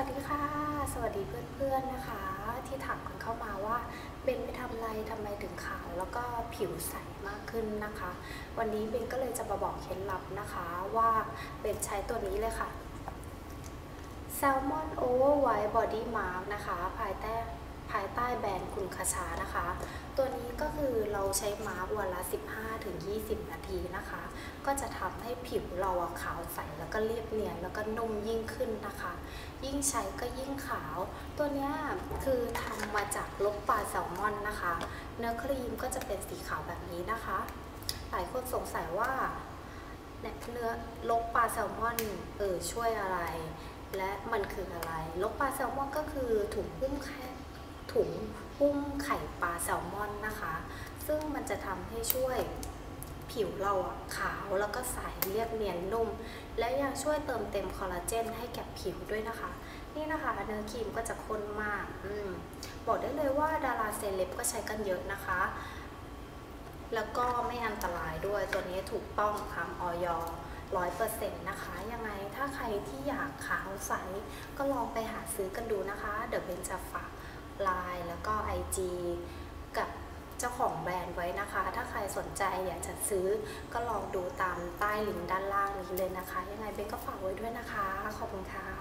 วัสดีค่ะ สวัสดีเพื่อนๆนะคะ ที่ถามกันเข้ามาว่าเบนไปทำอะไรทำไมถึงขาวแล้วก็ผิวใสมากขึ้นนะคะ วันนี้เบนก็เลยจะมาบอกเคล็ดลับนะคะว่าเบนใช้ตัวนี้เลยค่ะ Salmon Over White Body Mark นะคะ ภายใต้ ภายใต้แบรนด์คุณคาชานะคะ ตัวนี้ก็คือเราใช้มาร์กวันละ 15-20 นาทีนะคะ ก็จะทำให้ผิวเราขาวใสแล้วก็เรียบเนียนแล้วก็นุ่มยิ่งขึ้นนะคะ ยิ่งใช้ก็ยิ่งขาว ตัวเนี้ยคือทำมาจากลกปลาแซลมอนนะคะ เนื้อครีมก็จะเป็นสีขาวแบบนี้นะคะ หลายคนสงสัยว่าเนื้อลกปลาแซลมอนเออช่วยอะไรและมันคืออะไร ลกปลาแซลมอนก็คือถุงหุ้มแค่ ถุงหุ้มไข่ปลาแซลมอนนะคะ ซึ่งมันจะทำให้ช่วยผิวเราขาวแล้วก็ใสเรียบเนียนนุ่ม และยังช่วยเติมเต็มคอลลาเจนให้แก่ผิวด้วยนะคะ นี่นะคะเนื้อครีมก็จะข้นมากอมบอกได้เลยว่าดาราเซเลบก็ใช้กันเยอะนะคะ แล้วก็ไม่อันตรายด้วยตัวนี้ถูกต้องทางออยร้อยเปอร์เซ็นต์นะคะ ยังไงถ้าใครที่อยากขาวใสก็ลองไปหาซื้อกันดูนะคะ เดี๋ยวเบนจะฝาก ไลน์แล้วก็ IG กับเจ้าของแบรนด์ไว้นะคะ ถ้าใครสนใจอยากจะซื้อก็ลองดูตามใต้ลิงก์ด้านล่างนี้เลยนะคะ ยังไงเบนก็ฝากไว้ด้วยนะคะ ขอบคุณค่ะ